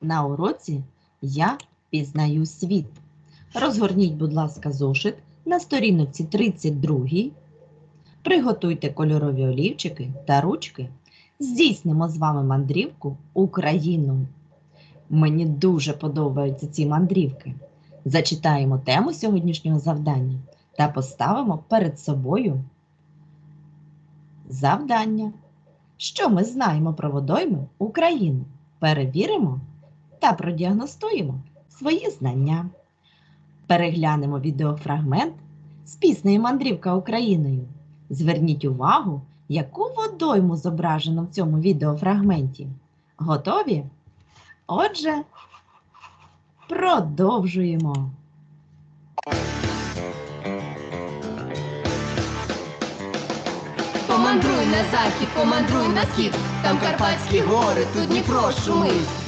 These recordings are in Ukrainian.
На уроці я пізнаю світ. Розгорніть, будь ласка, зошит на сторінці 32. Приготуйте кольорові олівчики та ручки. Здійснимо з вами мандрівку Україну. Мені дуже подобаються ці мандрівки. Зачитаємо тему сьогоднішнього завдання та поставимо перед собою завдання. Що ми знаємо про водойми України? Перевіримо та продіагностуємо свої знання. Переглянемо відеофрагмент з піснею Мандрівка Україною. Зверніть увагу, яку водойму зображено в цьому відеофрагменті. Готові? Отже, продовжуємо. Помандруй на захід, помандруй на схід, там Карпатські гори, тут Дніпро шумить.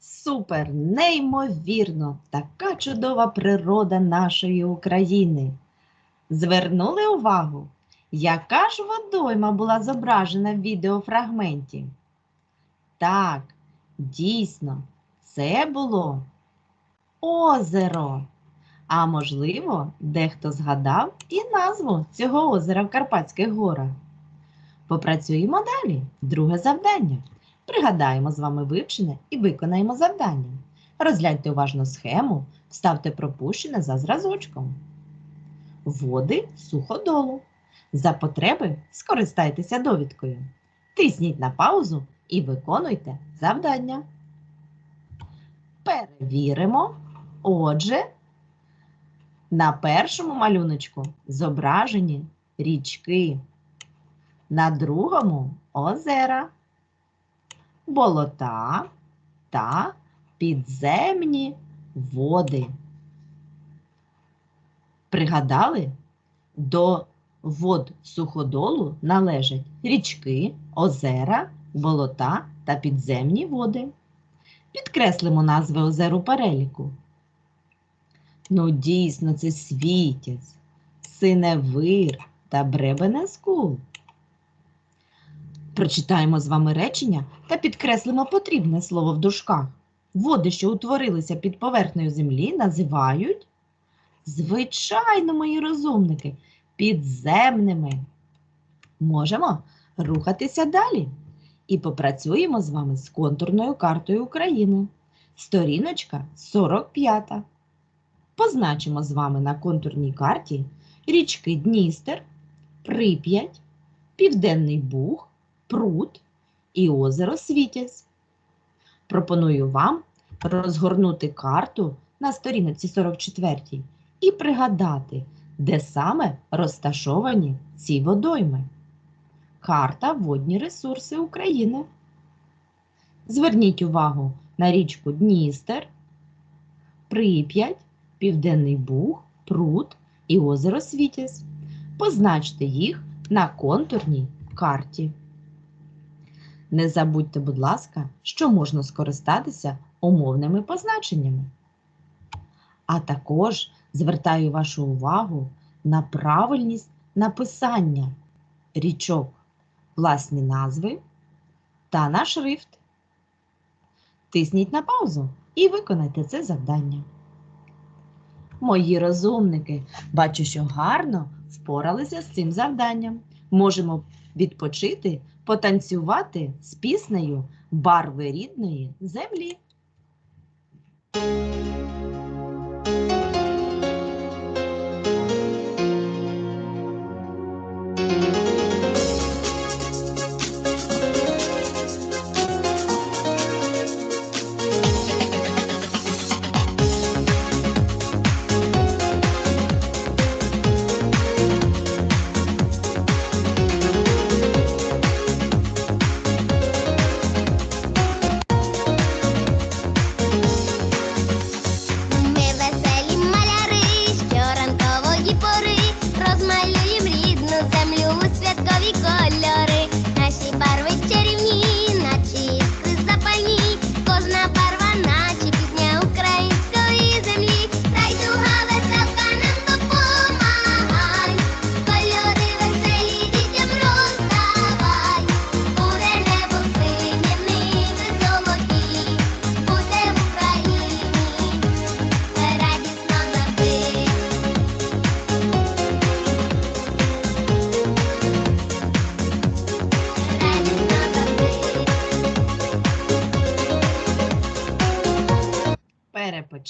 Супер, неймовірно, така чудова природа нашої України. Звернули увагу, яка ж водойма була зображена в відеофрагменті? Так, дійсно, це було озеро. А можливо, дехто згадав і назву цього озера в Карпатських горах. Попрацюємо далі. Друге завдання. Пригадаємо з вами вивчене і виконаємо завдання. Розгляньте уважно схему, вставте пропущене за зразочком. Води суходолу. За потреби скористайтеся довідкою. Тисніть на паузу і виконуйте завдання. Перевіримо. Отже, на першому малюночку зображені річки, на другому озера болота та підземні води. Пригадали, до вод суходолу належать річки, озера, болота та підземні води. Підкреслимо назви озер у переліку. Ну, дійсно, це світязь, синевир та бребенескул. Прочитаємо з вами речення та підкреслимо потрібне слово в дужках. Води, що утворилися під поверхнею землі, називають, звичайно, мої розумники, підземними. Можемо рухатися далі і попрацюємо з вами з контурною картою України. Сторіночка 45. Позначимо з вами на контурній карті річки Дністер, Прип'ять, Південний Буг, Прут і озеро Світязь. Пропоную вам розгорнути карту на сторінці 44 і пригадати, де саме розташовані ці водойми. Карта Водні ресурси України. Зверніть увагу на річку Дністер, Прип'ять, Південний Буг, Прут і озеро Світязь. Позначте їх на контурній карті. Не забудьте, будь ласка, що можна скористатися умовними позначеннями. А також звертаю вашу увагу на правильність написання річок, власні назви та на шрифт. Тисніть на паузу і виконайте це завдання. Мої розумники, бачу, що гарно впоралися з цим завданням. Можемо відпочити, потанцювати з піснею Барви рідної землі.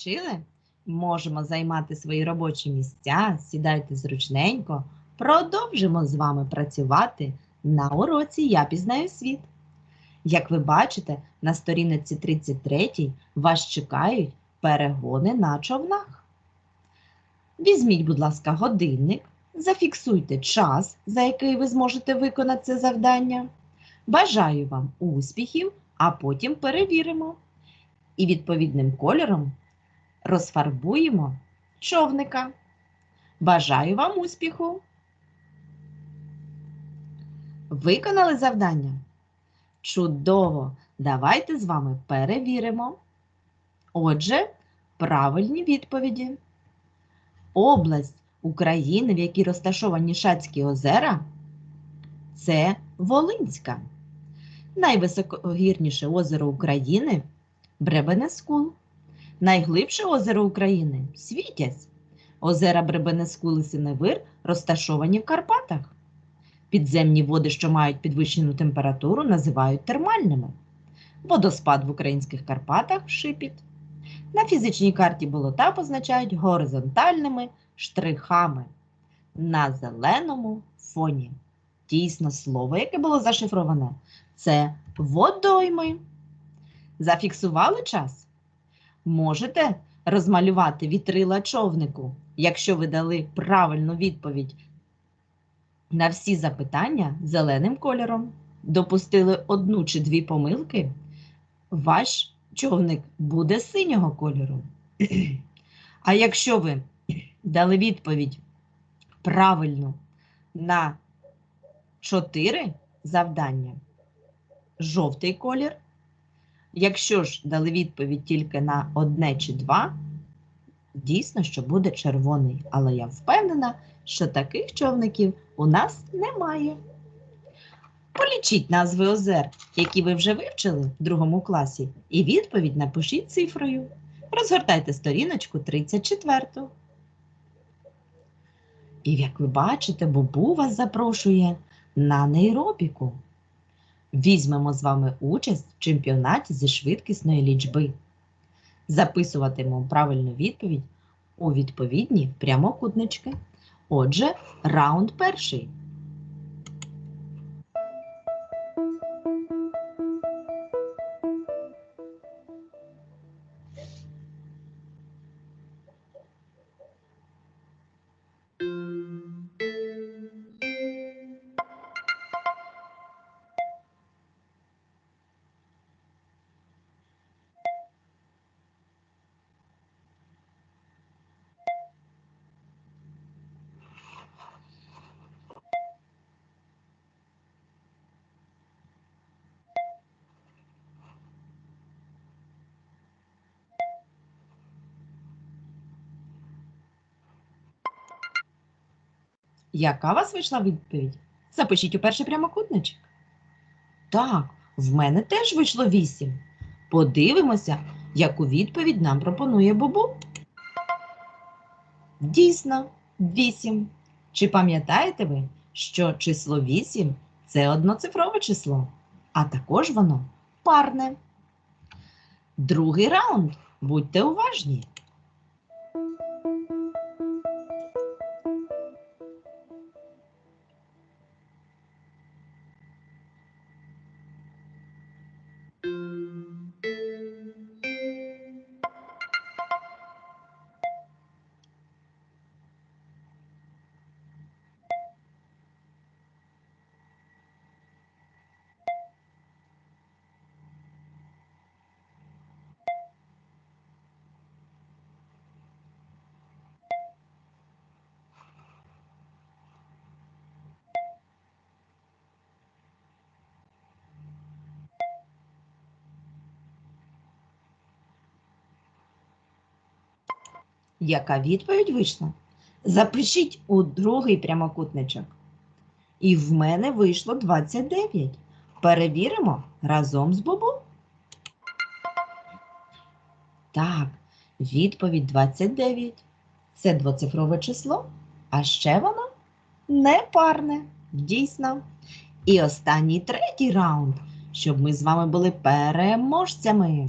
Перепочили? Можемо займати свої робочі місця, сідайте зручненько. Продовжимо з вами працювати на уроці Я пізнаю світ. Як ви бачите, на сторінці 33 вас чекають перегони на човнах. Візьміть, будь ласка, годинник, зафіксуйте час, за який ви зможете виконати це завдання. Бажаю вам успіхів, а потім перевіримо. І відповідним кольором розфарбуємо човника. Бажаю вам успіху! Виконали завдання? Чудово! Давайте з вами перевіримо. Отже, правильні відповіді. Область України, в якій розташовані Шацькі озера, це Волинська. Найвисокогірніше озеро України Бребенескул. Найглибше озеро України Світязь. Озера Бребенескул і Синевир розташовані в Карпатах. Підземні води, що мають підвищену температуру, називають термальними. Водоспад в українських Карпатах Шипіт. На фізичній карті болота позначають горизонтальними штрихами на зеленому фоні. Дійсно, слово, яке було зашифроване, це водойми. Зафіксували час? Можете розмалювати вітрила човнику, якщо ви дали правильну відповідь на всі запитання зеленим кольором. Допустили одну чи дві помилки, ваш човник буде синього кольору. А якщо ви дали відповідь правильну на 4 завдання, жовтий колір. Якщо ж дали відповідь тільки на одне чи два, дійсно, що буде червоний. Але я впевнена, що таких човників у нас немає. Полічіть назви озер, які ви вже вивчили в другому класі, і відповідь напишіть цифрою. Розгортайте сторіночку 34. І як ви бачите, Бобу вас запрошує на нейробіку. Візьмемо з вами участь в чемпіонаті зі швидкісної лічби. Записуватимемо правильну відповідь у відповідні прямокутнички. Отже, раунд перший. Яка у вас вийшла відповідь? Запишіть у перший прямокутничок. Так, в мене теж вийшло вісім. Подивимося, яку відповідь нам пропонує Бобу. Дійсно, вісім. Чи пам'ятаєте ви, що число вісім це одноцифрове число, а також воно парне. Другий раунд. Будьте уважні. Яка відповідь вийшла? Запишіть у другий прямокутничок. І в мене вийшло 29. Перевіримо разом з Бобу. Так, відповідь 29. Це двоцифрове число, а ще воно непарне. Дійсно. І останній третій раунд, щоб ми з вами були переможцями.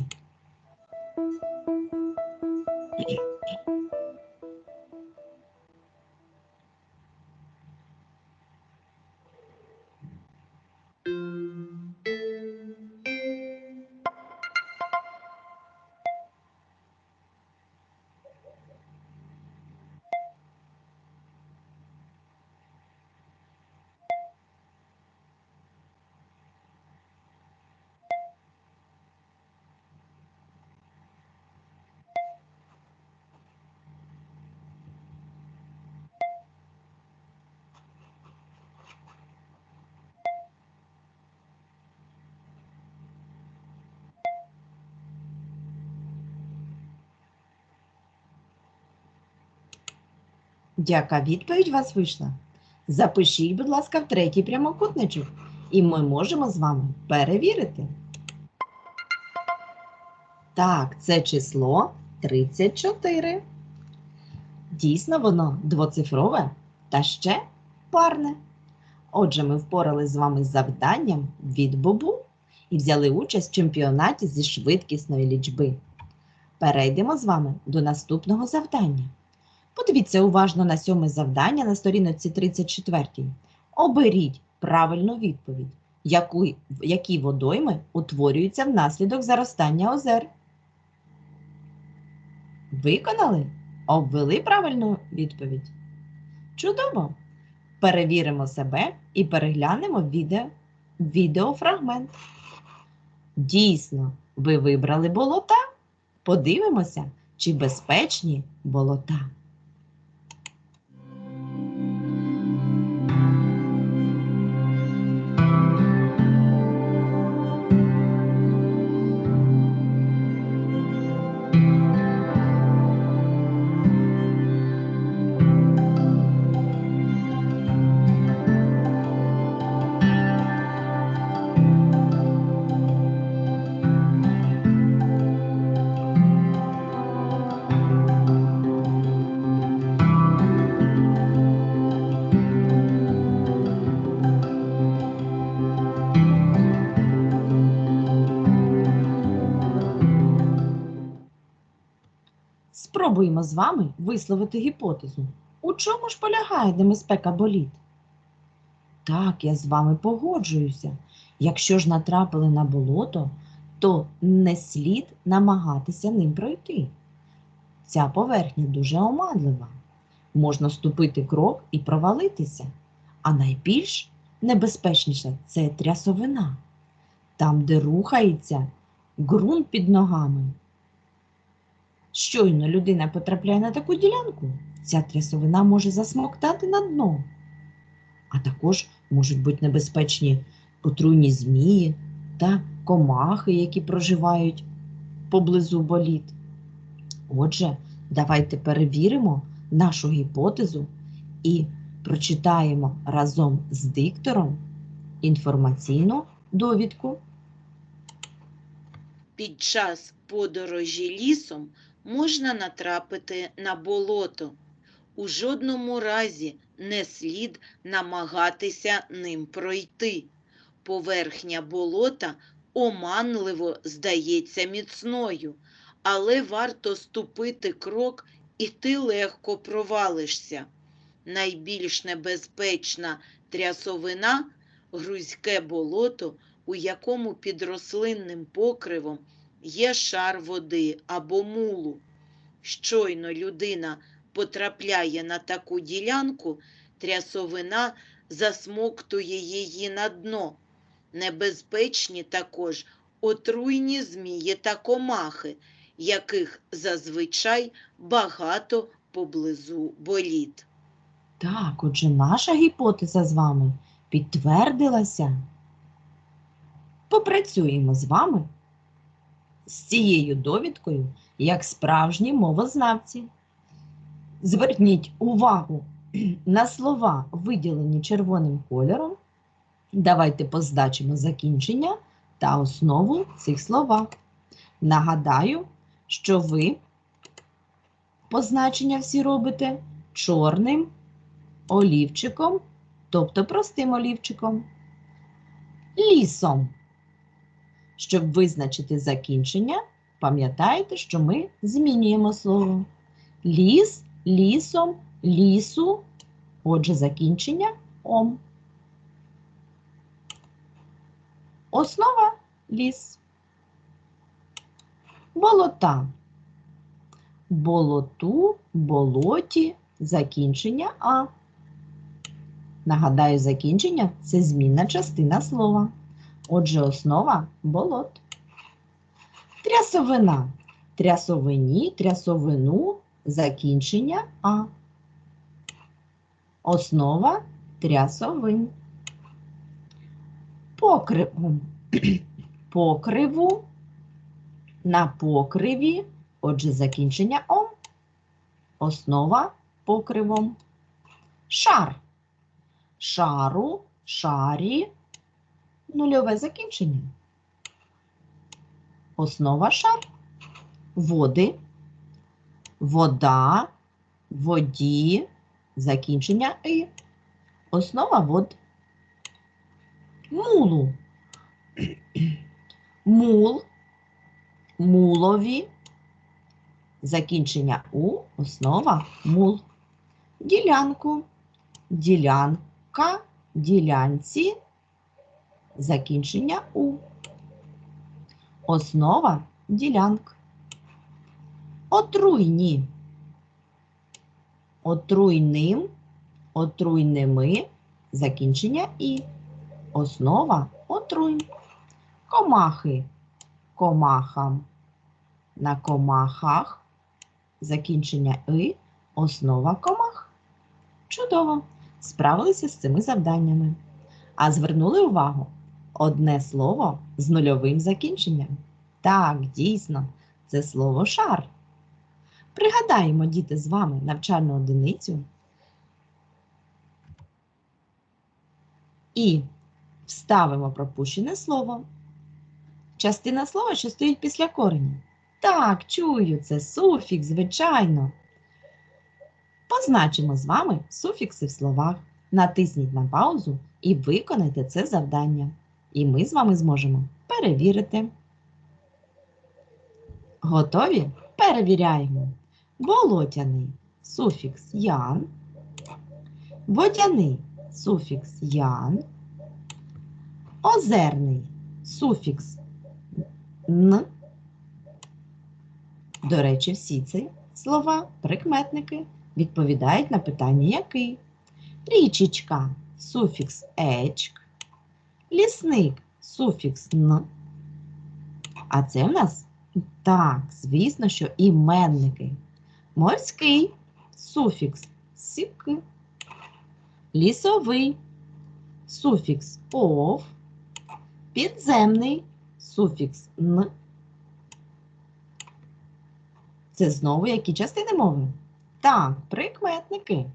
Яка відповідь вас вийшла? Запишіть, будь ласка, в третій прямокутничок, і ми можемо з вами перевірити. Так, це число 34. Дійсно, воно двоцифрове та ще парне. Отже, ми впорались з вами з завданням від Бобу і взяли участь в чемпіонаті зі швидкісної лічби. Перейдемо з вами до наступного завдання. Подивіться уважно на сьоме завдання на сторінці 34. Оберіть правильну відповідь, яку, які водойми утворюються внаслідок заростання озер. Виконали? Обвели правильну відповідь? Чудово! Перевіримо себе і переглянемо відео, відеофрагмент. Дійсно, ви вибрали болота? Подивимося, чи безпечні болота. Спробуємо з вами висловити гіпотезу. У чому ж полягає небезпека боліт? Так, я з вами погоджуюся. Якщо ж натрапили на болото, то не слід намагатися ним пройти. Ця поверхня дуже оманлива. Можна ступити крок і провалитися. А найбільш небезпечніше це трясовина. Там, де рухається ґрунт під ногами. Щойно людина потрапляє на таку ділянку, ця трясовина може засмоктати на дно. А також можуть бути небезпечні отруйні змії та комахи, які проживають поблизу боліт. Отже, давайте перевіримо нашу гіпотезу і прочитаємо разом з диктором інформаційну довідку. Під час подорожі лісом можна натрапити на болото. У жодному разі не слід намагатися ним пройти. Поверхня болота оманливо здається міцною, але варто ступити крок, і ти легко провалишся. Найбільш небезпечна трясовина грузьке болото, у якому під рослинним покривом є шар води або мулу. Щойно людина потрапляє на таку ділянку, трясовина засмоктує її на дно. Небезпечні також отруйні змії та комахи, яких зазвичай багато поблизу боліт. Так, отже, наша гіпотеза з вами підтвердилася. Попрацюємо з вами з цією довідкою як справжні мовознавці. Зверніть увагу на слова, виділені червоним кольором. Давайте позначимо закінчення та основу цих слова. Нагадаю, що ви позначення всі робите чорним олівчиком, тобто простим олівчиком, лісом. Щоб визначити закінчення, пам'ятайте, що ми змінюємо слово. Ліс, лісом, лісу. Отже, закінчення ом. Основа ліс. Болота. Болоту, болоті, закінчення А. Нагадаю, закінчення це змінна частина слова. Отже, основа болот. Трясовина. Трясовині, трясовину, закінчення А. Основа трясовин. Покриву. Покриву. На покриві. Отже, закінчення Ом. Основа покривом. Шар. Шару, шарі. Нульове закінчення. Основа шар. Води. Вода. Воді. Закінчення і. Основа вод. Мулу. Мул. Мулові. Закінчення у. Основа мул. Ділянку. Ділянка. Ділянці. Закінчення у. Основа ділянк. Отруйні. Отруйним. Отруйними. Закінчення і. Основа отруйн. Комахи. Комахам. На комахах. Закінчення и. Основа комах. Чудово. Справилися з цими завданнями. А звернули увагу одне слово з нульовим закінченням. Так, дійсно, це слово шар. Пригадаємо, діти, з вами навчальну одиницю і вставимо пропущене слово. Частина слова, що стоїть після кореня. Так, чую, це суфікс, звичайно. Позначимо з вами суфікси в словах. Натисніть на паузу і виконайте це завдання. І ми з вами зможемо перевірити. Готові? Перевіряємо. Болотяний суфікс ян. Водяний суфікс ян. Озерний суфікс н. До речі, всі ці слова, прикметники, відповідають на питання який. Річечка суфікс ечк. Лісник суфікс н. А це в нас так, звісно, що іменники. Морський суфікс сік. Лісовий суфікс ов. Підземний суфікс н. Це знову які частини мови? Так, прикметники.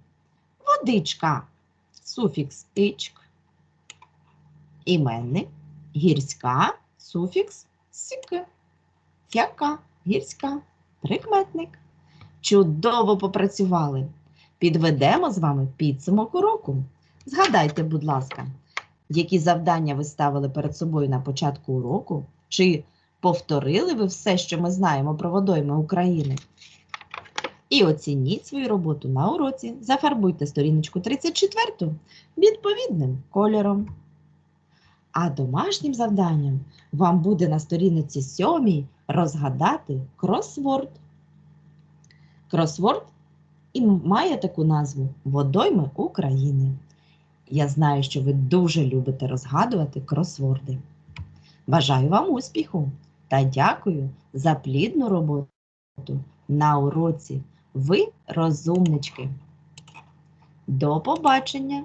Водичка суфікс ичк. Іменник гірська суфікс сік. Яка гірська прикметник. Чудово попрацювали. Підведемо з вами підсумок уроку. Згадайте, будь ласка, які завдання ви ставили перед собою на початку уроку? Чи повторили ви все, що ми знаємо про водойми України? І оцініть свою роботу на уроці. Зафарбуйте сторіночку 34 відповідним кольором. А домашнім завданням вам буде на сторінці 7 розгадати кросворд. Кросворд і має таку назву Водойми України. Я знаю, що ви дуже любите розгадувати кросворди. Бажаю вам успіху та дякую за плідну роботу на уроці. Ви розумнички. До побачення!